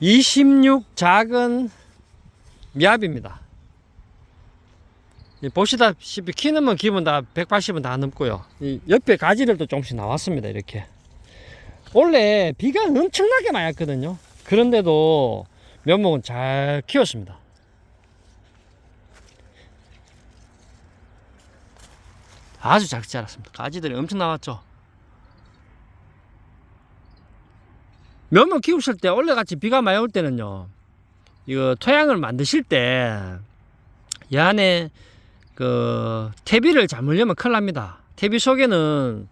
26 작은 미압입니다. 이 보시다시피 키는 뭐 기본 다 180은 다 넘고요. 이 옆에 가지들도 조금씩 나왔습니다. 이렇게. 원래 비가 엄청나게 많이 왔거든요. 그런데도 면목은 잘 키웠습니다. 아주 잘 자랐습니다. 가지들이 엄청 나왔죠. 면목 키우실 때 원래같이 비가 많이 올 때는요. 이거 토양을 만드실 때 이 안에 그 퇴비를 잠으려면 큰일 납니다. 퇴비 속에는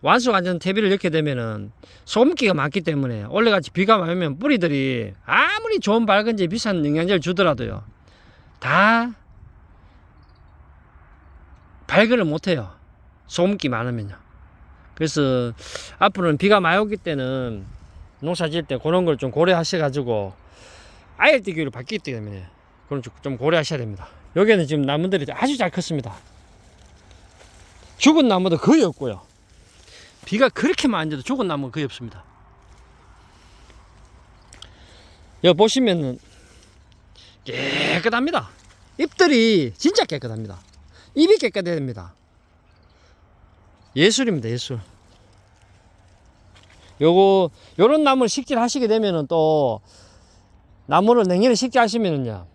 완숙 안전 퇴비를 넣게 되면은 소금기가 많기 때문에 원래같이 비가 많이 오면 뿌리들이 아무리 좋은 밝은지 비싼 영양제를 주더라도요. 다 발근을 못해요. 소금기 많으면요. 그래서 앞으로는 비가 많이 오기 때는 농사 지을 때 그런 걸 좀 고려하셔가지고 아열띠기로 바뀌기 때문에 그런 좀- 좀 고려하셔야 됩니다. 여기는 지금 나무들이 아주 잘 컸습니다. 죽은 나무도 거의 없고요. 비가 그렇게 많이 져도 죽은 나무가 거의 없습니다. 여기 보시면은 깨끗합니다. 잎들이 진짜 깨끗합니다. 잎이 깨끗해야 됩니다. 예술입니다, 예술. 요거, 요런 나무를 식질 하시게 되면은 또, 나무를 냉년에 식질 하시면은요,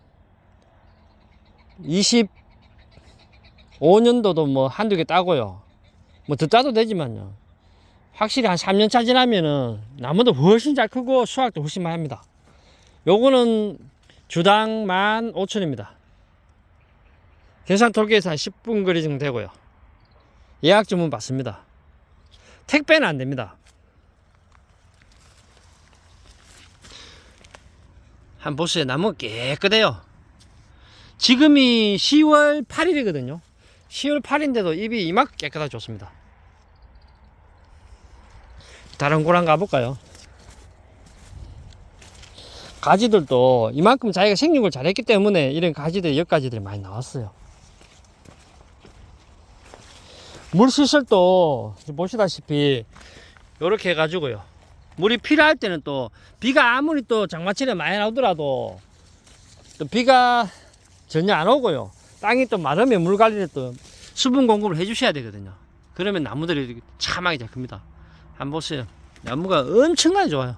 25년도도 뭐 한두 개 따고요. 뭐 더 따도 되지만요. 확실히 한 3년 차 지나면은 나무도 훨씬 잘 크고 수확도 훨씬 많이 합니다. 요거는 주당 15,000원입니다. 경상 톨게에서 한 10분 거리 정도 되고요. 예약 주문 받습니다. 택배는 안 됩니다. 한 보세요. 나무 깨끗해요. 지금이 10월 8일이거든요. 10월 8일인데도 잎이 이만큼 깨끗하게 좋습니다. 다른 고랑 가볼까요? 가지들도 이만큼 자기가 생육을 잘했기 때문에 이런 가지들, 엿가지들이 많이 나왔어요. 물 시설도 보시다시피 이렇게 해가지고요. 물이 필요할 때는 또 비가 아무리 또 장마철에 많이 나오더라도 또 비가 전혀 안 오고요. 땅이 또 마르면 물 관리를 또 수분 공급을 해주셔야 되거든요. 그러면 나무들이 참하게 잘 큽니다. 한번 보세요. 나무가 엄청나게 좋아요.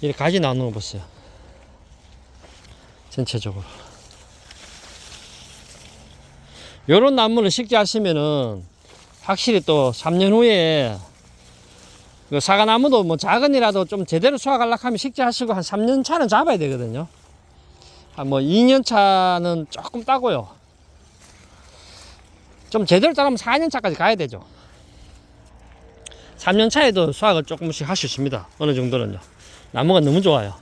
이렇게 가지 거 보세요. 전체적으로. 요런 나무를 식재하시면은 확실히 또 3년 후에 그 사과나무도 뭐 작은이라도 좀 제대로 수확하려고 하면 식재하시고 한 3년 차는 잡아야 되거든요. 한 뭐 2년 차는 조금 따고요. 좀 제대로 따르면 4년 차까지 가야 되죠. 3년 차에도 수확을 조금씩 할 수 있습니다. 어느 정도는요. 나무가 너무 좋아요.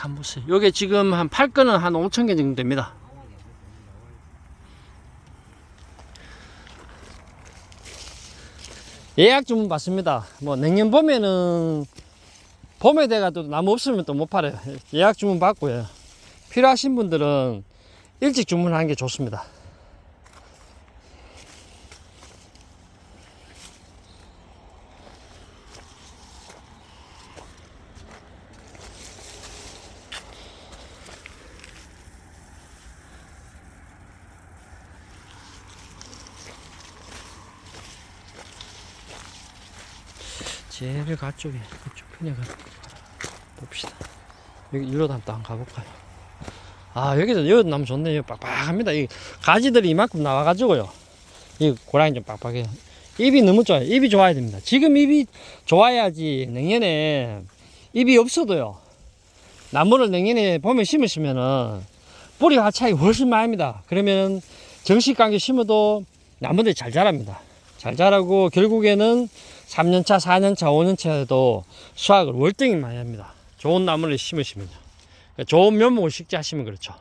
한번 보세요. 요게 지금 한 8건은 한 5천 개 정도 됩니다. 예약 주문 받습니다. 뭐 내년 봄에는 봄에 돼가 또 나무 없으면 또 못 팔아요. 예약 주문 받고요. 필요하신 분들은 일찍 주문하는 게 좋습니다. 제일 가쪽에 그쪽 편에 가 봅시다. 여기 일로도 한번 또 가볼까요? 아 여기서 여기 나무 좋네 요. 빡빡합니다. 이 가지들이 이만큼 나와가지고요. 이 고랑이 좀 빡빡해요. 잎이 너무 좋아요. 잎이 좋아야 됩니다. 지금 잎이 좋아야지 내년에 잎이 없어도요. 나무를 내년에 봄에 심으시면은 뿌리 하차이 훨씬 많이 합니다. 그러면 정식 관계 심어도 나무들이 잘 자랍니다. 잘 자라고 결국에는 3년차, 4년차, 5년차에도 수확을 월등히 많이 합니다. 좋은 나무를 심으시면요. 좋은 면목을 식재하시면 그렇죠.